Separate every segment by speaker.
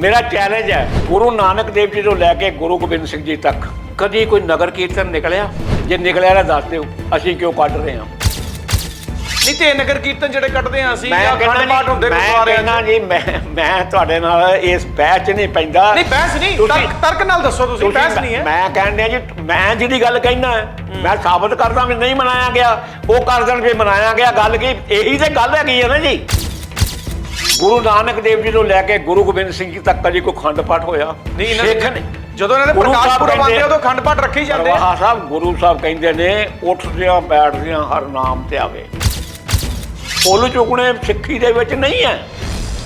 Speaker 1: ਮੇਰਾ ਚੈਲੰਜ ਹੈ ਗੁਰੂ ਨਾਨਕ ਦੇਵ ਜੀ ਤੋਂ ਲੈ ਕੇ ਗੁਰੂ ਗੋਬਿੰਦ ਸਿੰਘ ਜੀ ਤੱਕ। ਕਦੀ ਕੋਈ ਨਗਰ ਕੀਰਤਨ ਨਿਕਲਿਆ? ਜੇ ਨਿਕਲਿਆ ਤਾਂ ਦੱਸ ਦਿਓ ਅਸੀਂ ਕਿਉਂ ਕੱਢ ਰਹੇ ਹਾਂ?
Speaker 2: ਨਹੀਂ ਤੇ ਨਗਰ ਕੀਰਤਨ ਜਿਹੜੇ ਕੱਢਦੇ ਆ ਅਸੀਂ ਜਾਂ ਅਖੰਡ ਪਾਠ ਹੁੰਦੇ 'ਚ।
Speaker 1: ਕਹਿੰਦਾ ਜੀ ਮੈਂ ਮੈਂ ਤੁਹਾਡੇ ਨਾਲ ਇਸ ਬਹਿਸ 'ਚ ਨਹੀਂ ਪੈਂਦਾ।
Speaker 2: ਨਹੀਂ ਬਹਿਸ ਨਹੀਂ ਤਰਕ ਤਰਕ ਨਾਲ ਦੱਸੋ ਤੁਸੀਂ ਬਹਿਸ ਨਹੀਂ ਹੈ।
Speaker 1: ਮੈਂ ਕਹਿੰਦੇ ਜੀ ਮੈਂ ਜਿਹਦੀ ਗੱਲ ਕਹਿਣਾ ਮੈਂ ਸਾਬਤ ਕਰਦਾ ਵੀ ਨਹੀਂ ਮਨਾਇਆ ਗਿਆ ਉਹ ਕਰ ਦੇਣ ਵੀ ਮਨਾਇਆ ਗਿਆ ਗੱਲ ਕੀ ਇਹੀ ਤੇ ਗੱਲ ਹੈਗੀ ਹੈ ਨਾ ਜੀ। ਗੁਰੂ ਨਾਨਕ ਦੇਵ ਜੀ ਤੋਂ ਲੈ ਕੇ ਗੁਰੂ ਗੋਬਿੰਦ ਸਿੰਘ ਜੀ ਤੱਕ ਕਦੀ ਕੋਈ ਖੰਡ ਪਾਠ ਹੋਇਆ?
Speaker 2: ਨਹੀਂ ਇਹਨਾਂ
Speaker 1: ਸਿੱਖ ਨੇ
Speaker 2: ਜਦੋਂ ਇਹਨਾਂ ਦੇ
Speaker 1: ਗੁਰੂ
Speaker 2: ਪ੍ਰਕਾਸ਼
Speaker 1: ਸਾਹਿਬ
Speaker 2: ਪੁਰਬ ਆਉਂਦੇ
Speaker 1: ਕਹਿੰਦੇ-
Speaker 2: ਉਦੋਂ ਅਖੰਡ ਪਾਠ ਰੱਖੇ ਜਾਂਦੇ ਆ।
Speaker 1: ਪਰਵਾਹਾ ਸਾਹਿਬ ਗੁਰੂ ਸਾਹਿਬ ਕਹਿੰਦੇ ਨੇ ਉੱਠਦਿਆਂ ਬੈਠਦਿਆਂ ਹਰ ਨਾਮ ਤੇ ਆਵੇ। ਫੁੱਲ ਚੁਗਣੇ ਸਿੱਖੀ ਦੇ ਵਿੱਚ ਨਹੀਂ ਹੈ।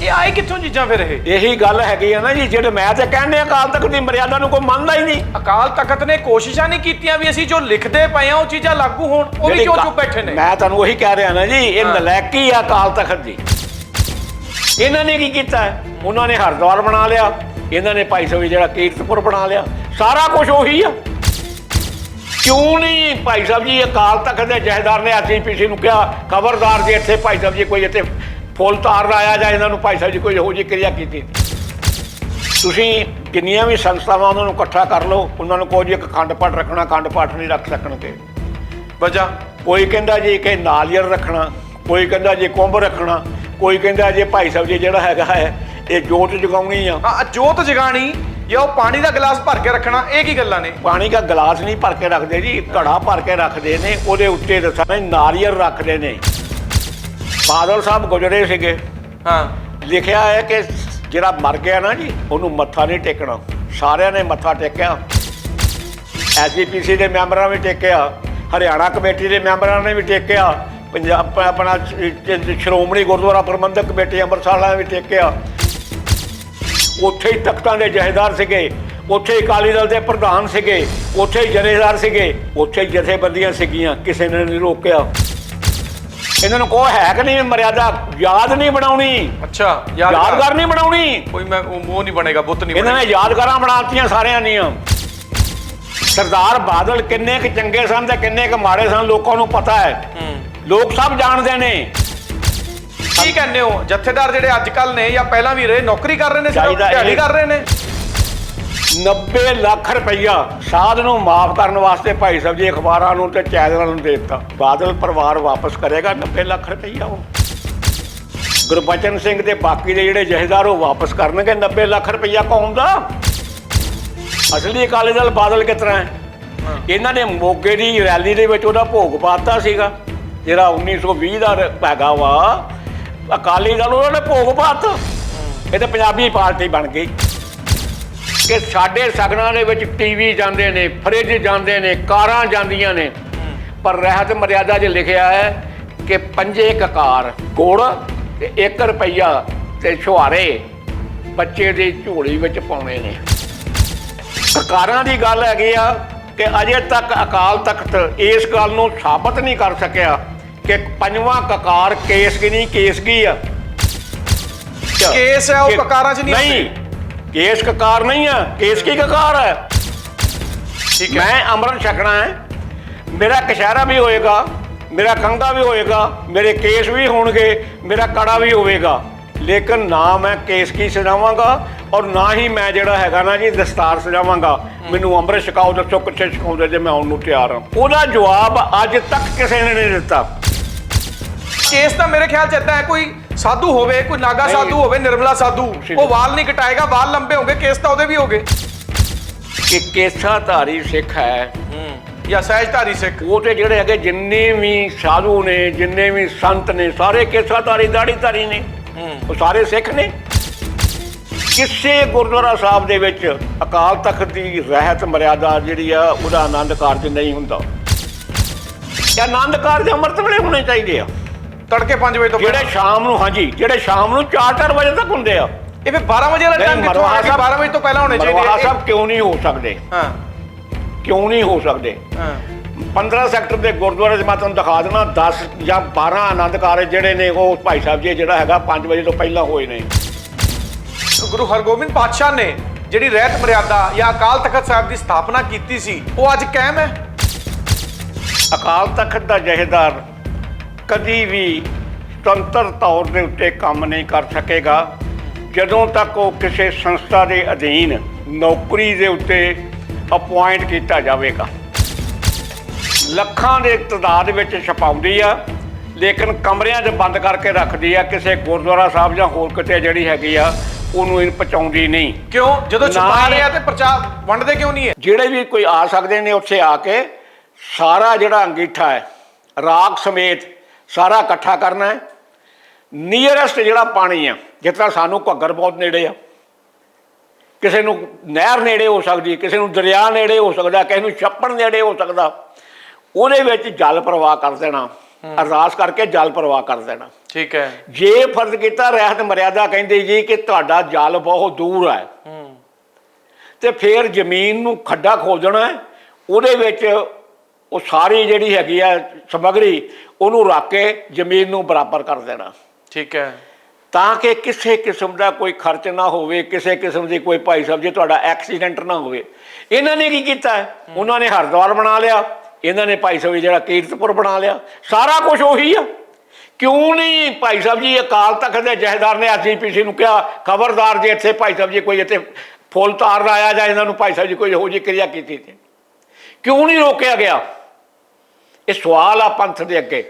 Speaker 2: ਇਹ ਆਏ ਕਿੱਥੋਂ ਚੀਜ਼ਾਂ ਫਿਰ ਇਹ?
Speaker 1: ਇਹੀ ਗੱਲ ਹੈਗੀ ਆ ਨਾ ਜੀ ਜਿਹੜੇ ਮੈਂ ਤੇ ਕਹਿੰਦੇ ਅਕਾਲ ਤਖਤ ਦੀ ਮਰਿਆਦਾ ਨੂੰ ਕੋਈ ਮੰਨਦਾ ਹੀ ਨਹੀਂ।
Speaker 2: ਅਕਾਲ ਤਖਤ ਨੇ ਕੋਸ਼ਿਸ਼ਾਂ ਨਹੀਂ ਕੀਤੀਆਂ ਵੀ ਅਸੀਂ ਜੋ ਲਿਖਦੇ ਪਏ ਆ ਉਹ ਚੀਜ਼ਾਂ ਲਾਗੂ ਹੋਣ ਉਹ ਵੀ
Speaker 1: ਜਿਹੜੀ
Speaker 2: ਕਿਉਂ
Speaker 1: ਗਾ-
Speaker 2: ਚੁੱਪ ਬੈਠੇ ਨੇ।
Speaker 1: ਮੈਂ ਤੁਹਾਨੂੰ ਉਹੀ ਕਹਿ ਰਿਹਾ ਨਾ ਜੀ ਇਹ। ਨਲਾਇਕੀ ਆ ਅਕਾਲ ਤਖਤ ਦੀ। ਇਹਨਾਂ ਨੇ ਕੀ ਕੀਤਾ? ਹੈ? ਉਹਨਾਂ ਨੇ ਹਰਦੁਆਰ ਬਣਾ ਲਿਆ। ਇਹਨਾਂ ਨੇ ਭਾਈ ਸਾਹਿਬ ਜਿਹੜਾ ਕੀਰਤਪੁਰ ਬਣਾ ਲਿਆ। ਸਾਰਾ ਕੁਝ ਉਹੀ ਆ। ਕਿਉਂ ਨਹੀਂ? ਭਾਈ ਸਾਹਿਬ ਜੀ, ਅਕਾਲ ਤਖਤ ਦੇ ਜਹੇਦਾਰ ਨੇ ਐਸਜੀਪੀਸੀ ਨੂੰ ਕਿਹਾ, ਖਬਰਦਾਰ ਜੇ ਇੱਥੇ ਭਾਈ ਸਾਹਿਬ ਜੀ ਕੋਈ ਇੱਥੇ ਫੁੱਲ ਤਾਰ ਆਇਆ ਜਾਂ ਇਹਨਾਂ ਨੂੰ ਭਾਈ ਸਾਹਿਬ ਜੀ ਕੋਈ ਇਹੋ ਜਿਹੀ ਕਿਰਿਆ ਕੀਤੀ। ਤੁਸੀਂ ਕਿੰਨੀਆਂ ਵੀ ਸੰਸਥਾਵਾਂ ਉਹਨਾਂ ਨੂੰ ਇਕੱਠਾ ਕਰ ਲਓ, ਉਹਨਾਂ ਨੂੰ ਕੋਈ ਜੀ ਇੱਕ ਖੰਡ ਪਾਠ ਰੱਖਣਾ, ਖੰਡ ਪਾਠ ਨਹੀਂ ਰੱਖ ਸਕਣਗੇ
Speaker 2: ਵਜ੍ਹਾ
Speaker 1: ਕੋਈ ਕਹਿੰਦਾ ਜੀ ਕਿ ਨਾਲੀਅਰ ਰੱਖਣਾ, ਕੋਈ ਕਹਿੰਦਾ ਜੀ ਕੁੰਭ ਰੱਖਣਾ ਕੋਈ ਕਹਿੰਦਾ ਜੀ ਭਾਈ ਸਾਹਿਬ ਜੀ ਜਿਹੜਾ ਹੈਗਾ ਹੈ ਇਹ ਜੋਤ ਜਗਾਉਣੀ ਆ।
Speaker 2: ਹਾਂ ਜੋਤ ਜਗਾਣੀ ਜਾਂ ਉਹ ਪਾਣੀ ਦਾ ਗਲਾਸ ਭਰ ਕੇ ਰੱਖਣਾ ਇਹ ਕੀ ਗੱਲਾਂ ਨੇ?
Speaker 1: ਪਾਣੀ ਦਾ ਗਲਾਸ ਨਹੀਂ ਭਰ ਕੇ ਰੱਖਦੇ ਜੀ ਘੜਾ ਭਰ ਕੇ ਰੱਖਦੇ ਨੇ ਉਹਦੇ ਉੱਤੇ ਦੱਸਣਾ ਨਾਰੀਅਲ ਰੱਖਦੇ ਨੇ। ਬਾਦਲ ਸਾਹਿਬ ਗੁਜਰੇ ਸੀਗੇ।
Speaker 2: ਹਾਂ।
Speaker 1: ਲਿਖਿਆ ਹੈ ਕਿ ਜਿਹੜਾ ਮਰ ਗਿਆ ਨਾ ਜੀ ਉਹਨੂੰ ਮੱਥਾ ਨਹੀਂ ਟੇਕਣਾ। ਸਾਰਿਆਂ ਨੇ ਮੱਥਾ ਟੇਕਿਆ। ਐਸਜੀਪੀਸੀ ਦੇ ਮੈਂਬਰਾਂ ਵੀ ਟੇਕਿਆ। ਹਰਿਆਣਾ ਕਮੇਟੀ ਦੇ ਮੈਂਬਰਾਂ ਨੇ ਵੀ ਟੇਕਿਆ। ਪੰਜਾਬ ਆਪਣਾ ਸ਼੍ਰੋਮਣੀ ਗੁਰਦੁਆਰਾ ਪ੍ਰਬੰਧਕ ਕਮੇਟੀ ਅੰਮ੍ਰਿਤਸਰ ਵਾਲਿਆਂ ਵੀ ਟੇਕਿਆ। ਉੱਥੇ ਹੀ ਤਖਤਾਂ ਦੇ ਜਹੇਦਾਰ ਸੀਗੇ ਉੱਥੇ ਹੀ ਅਕਾਲੀ ਦਲ ਦੇ ਪ੍ਰਧਾਨ ਸੀਗੇ ਉੱਥੇ ਹੀ ਜਥੇਦਾਰ ਸੀਗੇ ਉੱਥੇ ਹੀ ਜਥੇਬੰਦੀਆਂ ਸੀਗੀਆਂ ਕਿਸੇ ਨੇ ਨਹੀਂ ਰੋਕਿਆ। ਇਹਨਾਂ ਨੂੰ ਕੋ ਹੈ ਕਿ ਨਹੀਂ ਮਰਿਆਦਾ? ਯਾਦ ਨਹੀਂ ਬਣਾਉਣੀ।
Speaker 2: ਅੱਛਾ ਯਾਦਗਾਰ
Speaker 1: ਨਹੀਂ ਬਣਾਉਣੀ।
Speaker 2: ਕੋਈ ਮੈਂ ਉਹ ਮੂੰਹ ਨਹੀਂ ਬਣੇਗਾ ਬੁੱਤ ਨਹੀਂ
Speaker 1: ਇਹਨਾਂ ਨੇ ਯਾਦਗਾਰਾਂ ਬਣਾਤੀਆਂ ਸਾਰਿਆਂ ਦੀਆਂ। ਸਰਦਾਰ ਬਾਦਲ ਕਿੰਨੇ ਕੁ ਚੰਗੇ ਸਨ ਤੇ ਕਿੰਨੇ ਕੁ ਮਾੜੇ ਸਨ ਲੋਕਾਂ ਨੂੰ ਪਤਾ ਹੂੰ। ਲੋਕ ਸਭ ਜਾਣਦੇ ਨੇ।
Speaker 2: ਕੀ ਕਹਿੰਦੇ ਹੋ? ਜਥੇਦਾਰ ਜਿਹੜੇ ਅੱਜ ਕੱਲ ਨੇ ਜਾਂ ਪਹਿਲਾਂ ਵੀ ਰਹੇ ਨੌਕਰੀ ਕਰ ਰਹੇ ਨੇ ਸਿਰਫ
Speaker 1: ਚਾਹੀਦਾ ਇਹ-
Speaker 2: ਦਿਹਾੜੀ ਕਰ ਰਹੇ ਨੇ?
Speaker 1: 90 ਲੱਖ ਰੁਪਈਆ ਸਾਧ ਨੂੰ ਮਾਫ ਕਰਨ ਵਾਸਤੇ ਭਾਈ ਸਾਹਿਬ ਜੀ ਅਖਬਾਰਾਂ ਨੂੰ ਤੇ ਚੈਨਲਾਂ ਨੂੰ ਦੇ ਦਿੱਤਾ। ਬਾਦਲ ਪਰਿਵਾਰ ਵਾਪਸ ਕਰੇਗਾ 90 ਲੱਖ ਰੁਪਈਆ ਉਹ। ਗੁਰਬਚਨ ਸਿੰਘ ਤੇ ਬਾਕੀ ਦੇ ਜਿਹੜੇ ਜਹੇਦਾਰ ਉਹ ਵਾਪਸ ਕਰਨਗੇ 90 ਲੱਖ ਰੁਪਈਆ ਕੌਮ ਦਾ ਅਸਲੀ ਅਕਾਲੀ ਦਲ ਬਾਦਲ ਕਿਸ ਤਰ੍ਹਾਂ ਹੈ। ਇਹਨਾਂ ਨੇ ਮੋਗੇ ਦੀ ਰੈਲੀ ਦੇ ਵਿੱਚ ਉਹਦਾ ਭੋਗ ਪਾਤਾ ਸੀਗਾ। ਜਿਹੜਾ 1920 ਦਾ ਰ- ਹੈਗਾ ਵਾ, ਅਕਾਲੀ ਦਲ ਉਹਨਾਂ ਨੇ ਭੋਗ ਪਾਤਾ। ਇਹ ਤਾਂ ਪੰਜਾਬੀ ਪਾਰਟੀ ਬਣ ਗਈ। ਕਿ ਸਾਡੇ ਸਗਨਾਂ ਦੇ ਵਿੱਚ ਟੀਵੀ ਜਾਂਦੇ ਨੇ, ਫਰਿੱਜ ਜਾਂਦੇ ਨੇ, ਕਾਰਾਂ ਜਾਂਦੀਆਂ ਨੇ। ਪਰ ਰਹਿਤ ਮਰਿਆਦਾ 'ਚ ਲਿਖਿਆ ਹੈ ਕਿ ਪੰਜੇ ਕਕਾਰ, ਗੁੜ ਤੇ 1 ਰੁਪਈਆ ਤੇ ਛੁਹਾਰੇ ਬੱਚੇ ਦੀ ਝੋਲੀ ਵਿੱਚ ਪਾਉਣੇ ਨੇ। ਸਰਕਾਰਾਂ ਦੀ ਗੱਲ ਹੈਗੀ ਆ ਕਿ ਅਜੇ ਤੱਕ ਅਕਾਲ ਤਖਤ ਇਸ ਗੱਲ ਨੂੰ ਸਾਬਤ ਨਹੀਂ ਕਰ ਸਕਿਆ। ਕਿ ਪੰਜਵਾਂ ਕਕਾਰ ਕੇਸ ਕੀ ਨਹੀਂ ਕੇਸ ਕੀ ਆ?
Speaker 2: ਕੇਸ ਹੈ ਉਹ ਕਕਾਰਾਂ 'ਚ ਨਹੀਂ
Speaker 1: ਨਹੀਂ ਕੇਸ ਕਕਾਰ ਨਹੀਂ ਆ ਕੇਸ ਕੀ ਕਕਾਰ ਹੈ?
Speaker 2: ਠੀਕ ਹੈ।
Speaker 1: ਮੈਂ ਅੰਮ੍ਰਿਤ ਛਕਣਾ ਹੈ ਮੇਰਾ ਕਸ਼ਹਿਰਾ ਵੀ ਹੋਏਗਾ ਮੇਰਾ ਕੰਗਾ ਵੀ ਹੋਏਗਾ ਮੇਰੇ ਕੇਸ ਵੀ ਹੋਣਗੇ ਮੇਰਾ ਕੜਾ ਵੀ ਹੋਵੇਗਾ। ਲੇਕਿਨ ਨਾ ਮੈਂ ਕੇਸ ਕੀ ਸਜਾਵਾਂਗਾ ਔਰ ਨਾ ਹੀ ਮੈਂ ਜਿਹੜਾ ਹੈਗਾ ਨਾ ਜੀ ਦਸਤਾਰ ਸਜਾਵਾਂਗਾ। ਮੈਨੂੰ ਅੰਮ੍ਰਿਤ ਛਕਾਓ ਦੱਸੋ ਕਿੱਥੇ ਛਕਾਉਂਦੇ ਜੇ ਮੈਂ ਆਉਣ ਨੂੰ ਤਿਆਰ ਹਾਂ। ਉਹਦਾ ਜਵਾਬ ਅੱਜ ਤੱਕ ਕਿਸੇ ਨੇ ਨਹੀਂ ਦਿੱਤਾ।
Speaker 2: ਕੇਸ ਤਾਂ ਮੇਰੇ ਖਿਆਲ ਚ ਏਦਾਂ ਹੈ ਕੋਈ ਸਾਧੂ ਹੋਵੇ ਕੋਈ ਨਾਗਾ। ਸਾਧੂ ਹੋਵੇ ਨਿਰਮਲਾ ਸਾਧੂ ਉਹ ਵਾਲ ਨਹੀਂ ਕਟਾਏਗਾ ਵਾਲ ਲੰਬੇ ਹੋਗੇ ਕੇਸ ਤਾਂ ਉਹਦੇ ਵੀ ਹੋਗੇ
Speaker 1: ਕਿ ਕੇਸਾਧਾਰੀ ਸਿੱਖ ਹੈ
Speaker 2: ਹੂੰ ਜਾਂ ਸਹਿਜਧਾਰੀ ਸਿੱਖ
Speaker 1: ਉਹ ਤੇ ਜਿਹੜੇ ਹੈਗੇ ਜਿੰਨੇ ਵੀ ਸਾਧੂ ਨੇ ਜਿੰਨੇ ਵੀ ਸੰਤ ਨੇ ਸਾਰੇ ਕੇਸਾਧਾਰੀ ਦਾੜੀਧਾਰੀ ਨੇ
Speaker 2: ਹੂੰ
Speaker 1: ਉਹ ਸਾਰੇ ਸਿੱਖ ਨੇ ਕਿਸੇ ਗੁਰਦੁਆਰਾ ਸਾਹਿਬ ਦੇ ਵਿੱਚ ਅਕਾਲ ਤਖਤ ਦੀ ਰਹਿਤ ਮਰਿਆਦਾ ਜਿਹੜੀ ਆ ਉਹਦਾ ਆਨੰਦ ਕਾਰਜ ਨਹੀਂ ਹੁੰਦਾ ਇਹ ਆਨੰਦ ਕਾਰਜ ਅੰਮ੍ਰਿਤ ਵੇਲੇ ਹੋਣੇ ਚਾਹੀਦੇ ਆ
Speaker 2: ਤੜਕੇ 5 ਵਜੇ ਤੋਂ
Speaker 1: ਜਿਹੜੇ ਸ਼ਾਮ ਨੂੰ ਹਾਂਜੀ ਜਿਹੜੇ ਸ਼ਾਮ ਨੂੰ 4-4 ਵਜੇ ਤੱਕ ਹੁੰਦੇ ਆ।
Speaker 2: ਇਹ ਫਿਰ 12 ਵਜੇ ਵਾਲਾ ਟਾਈਮ ਕਿੱਥੋਂ ਆ? ਗਿਆ 12 ਵਜੇ ਤੋਂ ਪਹਿਲਾਂ ਹੋਣੇ ਚਾਹੀਦੇ ਆ।
Speaker 1: ਸਾਹਿਬ ਕਿਉਂ ਨਹੀਂ ਹੋ ਸਕਦੇ?
Speaker 2: ਹਾਂ।
Speaker 1: ਕਿਉਂ ਨਹੀਂ ਹੋ ਸਕਦੇ?
Speaker 2: ਹਾਂ।
Speaker 1: 15 ਸੈਕਟਰ ਦੇ ਗੁਰਦੁਆਰੇ 'ਚ ਮੈਂ ਤੁਹਾਨੂੰ ਦਿਖਾ ਦੇਣਾ 10 ਜਾਂ 12 ਆਨੰਦ ਕਾਰਜ ਜਿਹੜੇ ਨੇ ਉਹ ਭਾਈ ਸਾਹਿਬ ਜੀ ਜਿਹੜਾ ਹੈਗਾ 5 ਵਜੇ ਤੋਂ ਪਹਿਲਾਂ ਹੋਏ ਨੇ।
Speaker 2: ਗੁਰੂ ਹਰਗੋਬਿੰਦ ਪਾਤਸ਼ਾਹ ਨੇ ਜਿਹੜੀ ਰਹਿਤ ਮਰਿਆਦਾ ਜਾਂ ਅਕਾਲ ਤਖਤ ਸਾਹਿਬ ਦੀ ਸਥਾਪਨਾ ਕੀਤੀ ਸੀ ਉਹ ਅੱਜ ਕਾਇਮ ਹੈ?
Speaker 1: ਅਕਾਲ ਤਖਤ ਦਾ ਜਹੇਦਾਰ ਕਦੀ ਵੀ ਸੁਤੰਤਰ ਤੌਰ ਦੇ ਉੱਤੇ ਕੰਮ ਨਹੀਂ ਕਰ ਸਕੇਗਾ। ਜਦੋਂ ਤੱਕ ਉਹ ਕਿਸੇ ਸੰਸਥਾ ਦੇ ਅਧੀਨ ਨੌਕਰੀ ਦੇ ਉੱਤੇ ਅਪਾਇੰਟ ਕੀਤਾ ਜਾਵੇਗਾ। ਲੱਖਾਂ ਦੇ ਤਦਾਦ ਵਿੱਚ ਛਪਾਉਂਦੀ ਆ ਲੇਕਿਨ ਕਮਰਿਆਂ 'ਚ ਬੰਦ ਕਰਕੇ ਰੱਖਦੀ ਆ ਕਿਸੇ ਗੁਰਦੁਆਰਾ ਸਾਹਿਬ ਜਾਂ ਹੋਰ ਕਿਤੇ ਜਿਹੜੀ ਹੈਗੀ ਆ ਉਹਨੂੰ ਇਹ ਪਹੁੰਚਾਉਂਦੀ ਨਹੀਂ।
Speaker 2: ਕਿਉਂ? ਜਦੋਂ ਛੁਪਾ ਰਹੇ ਆ ਤੇ ਪ੍ਰਚਾਰ ਵੰਡਦੇ ਕਿਉਂ ਨਹੀਂ ਹੈ
Speaker 1: ਜਿਹੜੇ ਵੀ ਕੋਈ ਆ ਸਕਦੇ ਨੇ ਉੱਥੇ ਆ ਕੇ ਸਾਰਾ ਜਿਹੜਾ ਅੰਗੀਠਾ ਹੈ ਰਾਖ ਸਮੇਤ ਸਾਰਾ ਇਕੱਠਾ ਕਰਨਾ ਹੈ। ਨੀਅਰੈਸਟ ਜਿਹੜਾ ਪਾਣੀ ਆ ਤਰ੍ਹਾਂ ਸਾਨੂੰ ਘੱਗਰ ਬਹੁਤ ਨੇੜੇ ਆ। ਕਿਸੇ ਨੂੰ ਨਹਿਰ ਨੇੜੇ ਹੋ ਸਕਦੀ ਕਿਸੇ ਨੂੰ ਦਰਿਆ ਨੇੜੇ ਹੋ ਸਕਦਾ ਕਿਸੇ ਨੂੰ ਛੱਪੜ ਨੇੜੇ ਹੋ ਸਕਦਾ। ਉਹਦੇ ਵਿੱਚ ਜਲ ਪ੍ਰਵਾਹ ਕਰ ਦੇਣਾ ਅਰਦਾਸ ਕਰਕੇ ਜਲ ਪ੍ਰਵਾਹ ਕਰ ਦੇਣਾ।
Speaker 2: ਠੀਕ ਹੈ।
Speaker 1: ਜੇ ਫਰਜ਼ ਕੀਤਾ ਰਹਿਤ ਮਰਿਆਦਾ ਕਹਿੰਦੇ ਜੀ ਕਿ ਤੁਹਾਡਾ ਜਲ ਬਹੁਤ ਦੂਰ ਹੈ। ਤੇ ਫਿਰ ਜ਼ਮੀਨ ਨੂੰ ਖੱਡਾ ਖੋਦਣਾ ਉਹਦੇ ਵਿੱਚ ਉਹ ਸਾਰੀ ਜਿਹੜੀ ਹੈਗੀ ਆ ਸਮਗਰੀ ਉਹਨੂੰ ਰੱਖ ਕੇ ਜ਼ਮੀਨ ਨੂੰ ਬਰਾਬਰ ਕਰ ਦੇਣਾ।
Speaker 2: ਠੀਕ ਹੈ।
Speaker 1: ਤਾਂ ਕਿ ਕਿਸੇ ਕਿਸਮ ਦਾ ਕੋਈ ਖਰਚ ਨਾ ਹੋਵੇ ਕਿਸੇ ਕਿਸਮ ਦੀ ਕੋਈ ਭਾਈ ਸਾਹਿਬ ਜੀ ਤੁਹਾਡਾ ਐਕਸੀਡੈਂਟ ਨਾ ਹੋਵੇ। ਇਹਨਾਂ ਨੇ ਕੀ ਕੀਤਾ? ਉਹਨਾਂ ਨੇ ਹਰਿਦੁਆਰ ਬਣਾ ਲਿਆ। ਇਹਨਾਂ ਨੇ ਭਾਈ ਸਾਹਿਬ ਜੀ ਜਿਹੜਾ ਕੀਰਤਪੁਰ ਬਣਾ ਲਿਆ। ਸਾਰਾ ਕੁਝ ਉਹੀ ਆ। ਕਿਉਂ ਨਹੀਂ ਭਾਈ ਸਾਹਿਬ ਜੀ ਅਕਾਲ ਤਖਤ ਦੇ ਜਹੇਦਾਰ ਨੇ ਐਸਜੀਪੀਸੀ ਨੂੰ ਕਿਹਾ ਖਬਰਦਾਰ ਜੇ ਇੱਥੇ ਭਾਈ ਸਾਹਿਬ ਜੀ ਕੋਈ ਇੱਥੇ ਫੁੱਲ ਤਾਰ ਆਇਆ ਜਾਂ ਇਹਨਾਂ ਨੂੰ ਭਾਈ ਸਾਹਿਬ ਜੀ ਕੋਈ ਇਹੋ ਜਿਹੀ ਕਿਰਿਆ ਕੀਤੀ ਤੇ ਕਿਉਂ ਨਹੀਂ ਰੋਕਿਆ ਗਿਆ? ਇਹ ਸਵਾਲ ਆ ਪੰਥ ਦੇ ਅੱਗੇ।